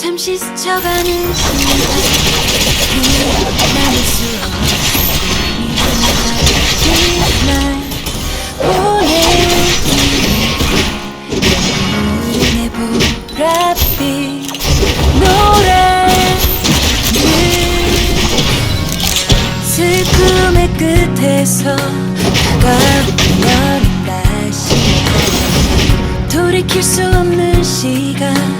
잠시 스쳐가는 시간 나는 수없이 날 보내기 내 보랏빛 노란 슬픔의 끝에서 다가오면 다시 돌이킬 수 없는 시간.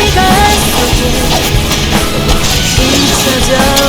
离开过就不再有